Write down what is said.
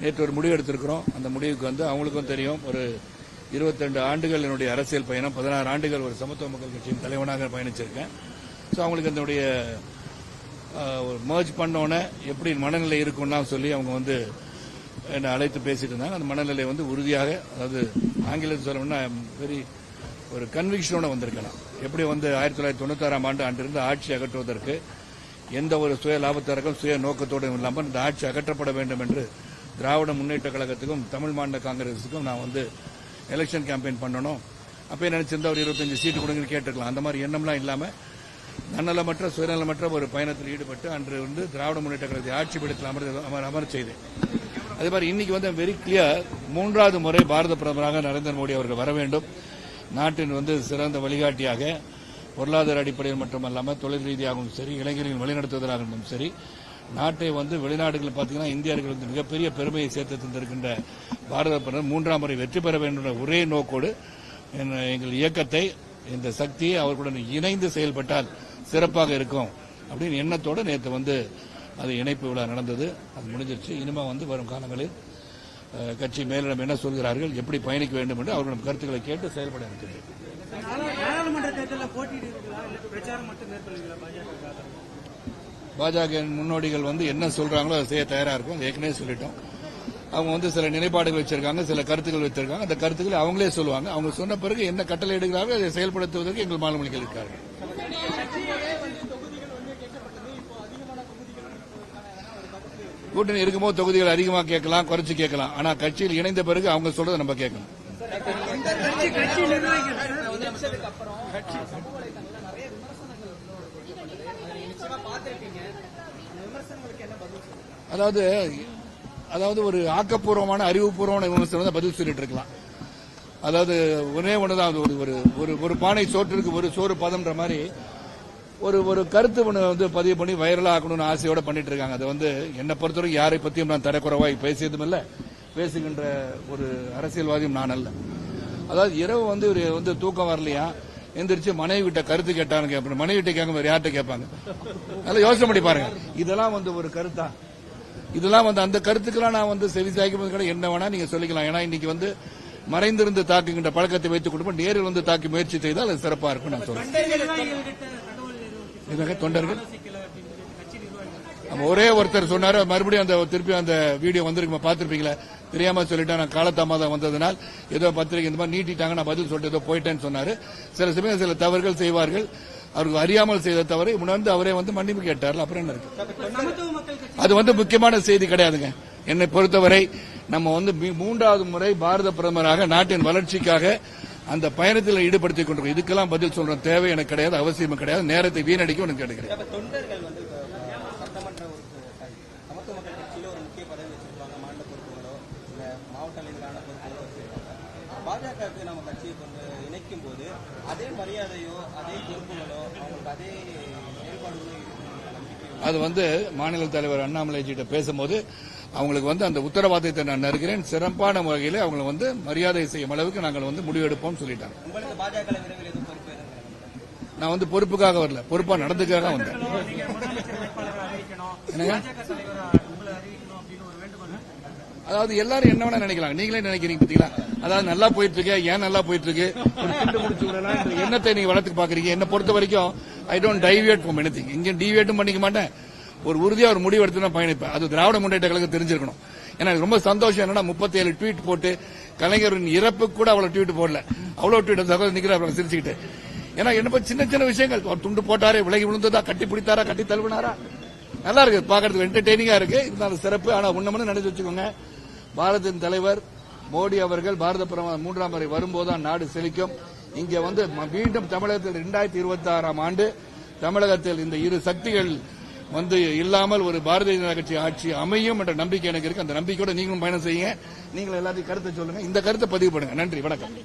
நேற்று ஒரு முடிவு எடுத்திருக்கிறோம். அந்த முடிவுக்கு வந்து அவங்களுக்கும் தெரியும். ஒரு 22 ஆண்டுகள் என்னுடைய அரசியல் பயணம் பதினாறு ஆண்டுகள் ஒரு சமத்துவ மக்கள் கட்சியின் தலைவனாக பயணிச்சிருக்கேன். ஸோ அவங்களுக்கு அதனுடைய மர்ஜ் பண்ணோன்னே எப்படி மனநிலை இருக்கும்னா சொல்லி அவங்க வந்து என்னை அழைத்து பேசிட்டு இருந்தாங்க. அந்த மனநிலை வந்து உறுதியாக அதாவது ஆங்கிலத்தில் சொல்லணும்னா வெரி ஒரு கன்விக்ஷனோட வந்திருக்கலாம். எப்படி வந்து ஆயிரத்தி தொள்ளாயிரத்தி தொண்ணூத்தாறாம் ஆண்டு அன்றிருந்து ஆட்சி அகற்றுவதற்கு எந்த ஒரு சுய லாபத்திற்கும் சுய நோக்கத்தோடும் இல்லாமல் இந்த ஆட்சி அகற்றப்பட வேண்டும் என்று திராவிட முன்னேற்ற கழகத்துக்கும் தமிழ் மாநில காங்கிரஸுக்கும் நான் வந்து எலெக்ஷன் கேம்பெயின் பண்ணணும். அப்பயே நினைச்சிருந்தா ஒரு இருபத்தஞ்சு சீட்டு கொடுங்கன்னு கேட்டுக்கலாம் அந்த மாதிரி எண்ணம்லாம் இல்லாமல் நன்னலமற்ற சுயநலமற்ற ஒரு பயணத்தில் ஈடுபட்டு அன்று வந்து திராவிட முன்னேற்ற கழகத்தை ஆட்சி பீடத்தில் அமர் அமர் அமர செய்தேன். அதே மாதிரி இன்னைக்கு வந்து வெரி கிளியர் மூன்றாவது முறை பாரத பிரதமராக நரேந்திர மோடி அவர்கள் வர வேண்டும். நாட்டின் வந்து சிறந்த வழிகாட்டியாக பொருளாதார அடிப்படையில் மட்டுமல்லாமல் தொழில் ரீதியாகவும் சரி இளைஞர்களின் வழிநடத்துவதாகவும் சரி நாட்டை வந்து வெளிநாடுகளில் பார்த்தீங்கன்னா இந்தியர்கள் வந்து மிகப்பெரிய பெருமையை சேர்த்து தந்திருக்கின்ற பாரத பிரதமர் மூன்றாம் முறை வெற்றி பெற வேண்டும் என்ற ஒரே நோக்கோடு எங்கள் இயக்கத்தை இந்த சக்தியை அவர்களுடன் இணைந்து செயல்பட்டால் சிறப்பாக இருக்கும் அப்படின்னு எண்ணத்தோடு நேற்று வந்து அது இணைப்பு விழா நடந்தது. அது முடிஞ்சிருச்சு. இனிமேல் வந்து வரும் காலங்களில் கட்சி மேலிடம் என்ன சொல்கிறார்கள் எப்படி பயணிக்க வேண்டும் என்று அவர்களிடம் கருத்துக்களை கேட்டு செயல்பட இருக்கிறது பாஜக முன்னோடிகள் வந்து என்ன சொல்றாங்களோ அதை செய்ய தயாரா இருக்கும். ஏற்கனவே சொல்லிட்டோம். அவங்க வந்து சில நிலைப்பாடுகள் வச்சிருக்காங்க சில கருத்துக்கள் வச்சிருக்காங்க. அந்த கருத்துக்களை அவங்களே சொல்லுவாங்க. அவங்க சொன்ன பிறகு என்ன கட்டளை எடுக்கிறார்கள் அதை செயல்படுத்துவதற்கு எங்கள் மாநிலங்கள் இருக்கார்கள். கூட்டணி இருக்கும்போது தொகுதிகள் அதிகமாக கேட்கலாம் குறைச்சு கேட்கலாம். ஆனா கட்சியில் இணைந்த பிறகு அவங்க சொல்றதை நம்ம கேட்கணும். கட்சி கட்சி நிர்வாகிகள் சார், அதாவது அதாவது ஒரு ஆக்கப்பூர்வமான அறிவுபூர்வமான விமர்சனம் தான் பதில் சொல்லிட்டு இருக்கலாம். அதாவது ஒரே ஒன்றுதான் அது ஒரு ஒரு ஒரு ஒரு பானை சோற்றிற்கு ஒரு சோறு பதம்ன்ற மாதிரி ஒரு ஒரு கருத்து ஒன்று வந்து பதிவு பண்ணி வைரலாக ஆக்கணும்னு ஆசையோட பண்ணிட்டு இருக்காங்க. அது வந்து என்னை பொறுத்தவரைக்கும் யாரை பத்தியும் நான் தரக்குறைவாய் பேசியதும் இல்லை பேசுகின்ற ஒரு அரசியல்வாதியும் நான் அல்ல. அதாவது இரவு வந்து இவர் வந்து தூக்கம் வரலையா? எந்திரிச்சு மனைவி கிட்ட கருத்து கேட்டான்னு கேட்பாங்க. மனைவி கிட்ட கேட்க வேற யார்கிட்ட கேட்பாங்க? நல்லா யோசனை பண்ணி பாருங்க. இதெல்லாம் வந்து ஒரு கருத்தா? இதெல்லாம் வந்து அந்த கருத்துக்கெல்லாம் நான் வந்து செவி சாய்க்கும் கூட என்ன வேணா நீங்க சொல்லிக்கலாம். ஏன்னா இன்னைக்கு வந்து மறைந்திருந்து தாக்குகின்ற பழக்கத்தை வைத்துக் கொண்டு நேரில் வந்து தாக்கி முயற்சி செய்தால் அது சிறப்பா இருக்கும் நான் சொல்றேன். தொண்டர்கள் சிக்கல அப்படின்னு சொல்லி கட்சி நிர்வாகிகள் நம்ம ஒரே ஒருத்தர் சொன்னாரு மறுபடியும் அந்த திருப்பி அந்த வீடியோ வந்திருக்குமா பாத்திருப்பீங்களா தெரியாம சொல்லிட்டேன் நான் காலதாமதம் வந்ததுனால் ஏதோ பத்திரிகை இந்த மாதிரி நீட்டிட்டாங்க நான் பதில் சொல்லிட்டு ஏதோ போயிட்டேன்னு சொன்னாரு. சில சமயம் சில தவறுகள் செய்வார்கள். அவருக்கு அறியாமல் செய்த தவறை உணர்ந்து அவரே வந்து மன்னிப்பு கேட்டார் அப்புறம் என்ன இருக்கு? அது வந்து முக்கியமான செய்தி கிடையாதுங்க. என்னை பொறுத்தவரை நம்ம வந்து மீ- மூன்றாவது முறை பாரத பிரதமராக நாட்டின் வளர்ச்சிக்காக அந்த பயணத்தில் ஈடுபடுத்திக் கொண்டிருக்கோம். இதுக்கெல்லாம் பதில் சொல்ற தேவை எனக்கு கிடையாது அவசியமும் கிடையாது. நேரத்தை வீணடிக்கும் எனக்கு கிடைக்கிறேன் சட்டமன்ற ஒரு சமத்துவ மக்கள் கட்சியில ஒரு முக்கிய பதவி வச்சிருப்பாங்க மாநில பொறுப்புகளோ இல்ல மாவட்ட அளவிலான பொறுப்புகளோ வச்சிருப்பாங்க. பாஜகவுக்கு நம்ம கட்சியை கொண்டு இணைக்கும் போது அதே மரியாதையோ அதே பொறுப்புகளோ அவங்களுக்கு அதே செயல்பாடுகளோ அது வந்து மாநில தலைவர் அண்ணாமலைஜிட்ட பேசும்போது அவங்களுக்கு வந்து அந்த உத்தரவாதத்தை நான் இருக்கிறேன் சிறப்பான முறையில் அவங்களை வந்து மரியாதை செய்யும் அளவுக்கு நாங்கள் வந்து முடிவெடுப்போம் சொல்லிட்டாங்க. நான் வந்து பொறுப்புக்காக வரல பொறுப்பா நடந்துக்காக வந்தேன். அதாவது எல்லாரும் என்ன வேணா நினைக்கலாம் நீங்களே நினைக்கிறீங்க பாத்தீங்களா? அதாவது நல்லா போயிட்டு இருக்கு ஏன் நல்லா போயிட்டு இருக்கு எண்ணத்தை நீங்க வளர்த்து பாக்குறீங்க. என்ன பொறுத்த வரைக்கும் I don't deviate from anything இங்க டிவியேட்டும் பண்ணிக்க மாட்டேன். ஒரு உறுதியா ஒரு முடிவு எடுத்து தான் பயணிப்பேன். அது திராவிட முன்னேற்ற கழகம் தெரிஞ்சிருக்கணும். ஏன்னா ரொம்ப சந்தோஷம் என்னன்னா 37 ட்வீட் போட்டு கலைஞரின் இறப்புக்கு கூட அவ்வளவு ட்வீட் போடல. அவ்வளவு ட்வீட் சகோதரர் நிக்கிறார் சிரிச்சுக்கிட்டு. ஏன்னா என்ன சின்ன சின்ன விஷயங்கள். ஒரு துண்டு போட்டாரே விலகி விழுந்ததா? கட்டி பிடித்தாரா? கட்டி தழுவினாரா? நல்லா இருக்கு. பாக்குறதுக்கு என்டர்டெய்னிங்கா இருக்கு. இருந்தாலும் சிறப்பு. ஆனா ஒண்ணு நினைச்சு வச்சுக்கோங்க. பாரதின் தலைவர் மோடி அவர்கள் பாரத பிரதமர் மூன்றாம் முறை வரும்போதுதான் நாடு செழிக்கும். இங்க வந்து மீண்டும் தமிழகத்தில் இரண்டாயிரத்தி இருபத்தி ஆறாம் ஆண்டு தமிழகத்தில் இந்த இரு சக்திகள் வந்து இல்லாமல் ஒரு பாரதிய ஜனதா கட்சி ஆட்சி அமையும் என்ற நம்பிக்கை எனக்கு இருக்கு. அந்த நம்பிக்கையோட நீங்களும் பயணம் செய்யுங்க. நீங்களும் எல்லாத்தையும் கருத்தை சொல்லுங்க. இந்த கருத்தை பதிவு பண்ணுங்க. நன்றி. வணக்கம்.